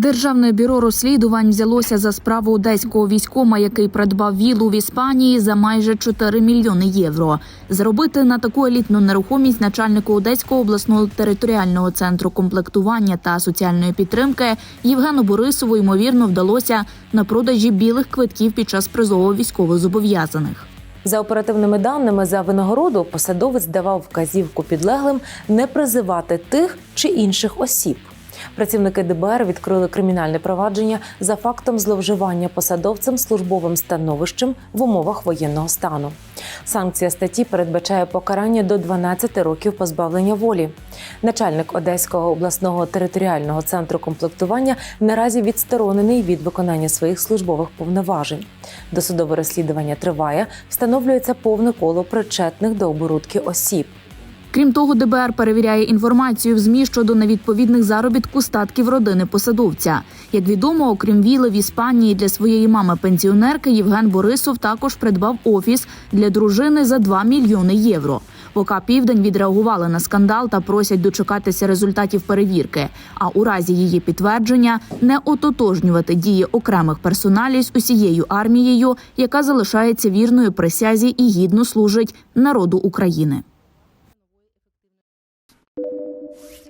Державне бюро розслідувань взялося за справу одеського військома, який придбав вілу в Іспанії за майже 4 мільйони євро. Заробити на таку елітну нерухомість начальнику Одеського обласного територіального центру комплектування та соціальної підтримки Євгену Борисову ймовірно вдалося на продажі білих квитків під час призову військовозобов'язаних. За оперативними даними за винагороду посадовець давав вказівку підлеглим не призивати тих чи інших осіб. Працівники ДБР відкрили кримінальне провадження за фактом зловживання посадовцем службовим становищем в умовах воєнного стану. Санкція статті передбачає покарання до 12 років позбавлення волі. Начальник Одеського обласного територіального центру комплектування наразі відсторонений від виконання своїх службових повноважень. Досудове розслідування триває, встановлюється повне коло причетних до оборудки осіб. Крім того, ДБР перевіряє інформацію в змі щодо невідповідних заробітку статків родини посадовця. Як відомо, окрім віли в Іспанії для своєї мами пенсіонерки, Євген Борисов також придбав офіс для дружини за 2 мільйони євро. В ОК Південь відреагували на скандал та просять дочекатися результатів перевірки. А у разі її підтвердження не ототожнювати дії окремих персоналів з усією армією, яка залишається вірною присязі і гідно служить народу України. Thank you.